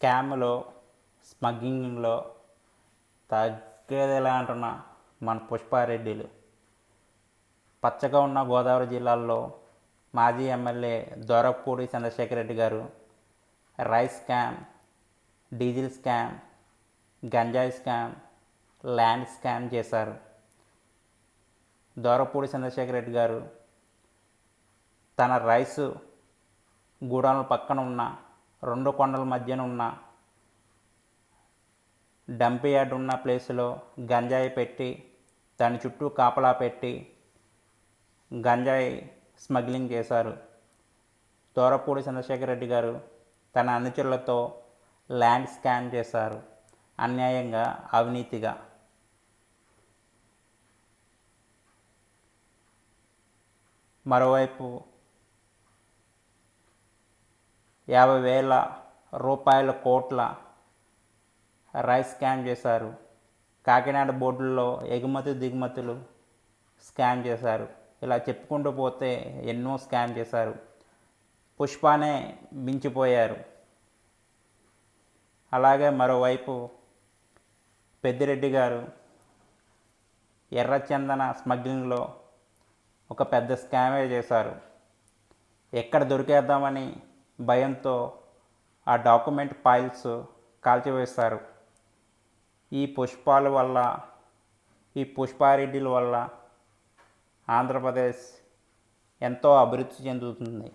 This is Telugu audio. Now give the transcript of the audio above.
స్కామ్లో స్మగ్లింగ్లో తగ్గేదిలా అంటున్న మన పుష్పారెడ్డిలు. పచ్చగా ఉన్న గోదావరి జిల్లాల్లో మాజీ MLA Dorapudi Chandrasekhar Reddy garu rice scam diesel scam గంజాయి స్కామ్ ల్యాండ్ స్కామ్ చేశారు. దొరపూడి చంద్రశేఖర్ రెడ్డి గారు తన రైసు గూడాల పక్కన ఉన్న రెండు కొండల మధ్యన ఉన్న డంప్ యార్డ్ ఉన్న ప్లేస్లో గంజాయి పెట్టి దాని చుట్టూ కాపలా పెట్టి గంజాయి స్మగ్లింగ్ చేశారు. దూరపూడి చంద్రశేఖర్ రెడ్డి గారు తన అనుచరులతో ల్యాండ్ స్కామ్ చేశారు. అన్యాయంగా అవినీతిగా. మరోవైపు యాభై వేల రూపాయల కోట్ల రైస్ స్కామ్ చేశారు. కాకినాడ బోర్డుల్లో ఎగుమతి దిగుమతులు స్కామ్ చేశారు. ఇలా చెప్పుకుంటూ పోతే ఎన్నో స్కామ్ చేశారు. పుష్పానే మించిపోయారు. అలాగే మరోవైపు పెద్దిరెడ్డి గారు ఎర్రచందన స్మగ్లింగ్లో ఒక పెద్ద స్కామే చేశారు. ఎక్కడ దొరికేద్దామని భయంతో ఆ డాక్యుమెంట్ ఫైల్స్ కాల్చివేస్తారు ఈ పుష్పాల వల్ల ఈ పుష్పారెడ్డిల వల్ల ఆంధ్రప్రదేశ్ ఎంతో అభివృద్ధి చెందుతుంది.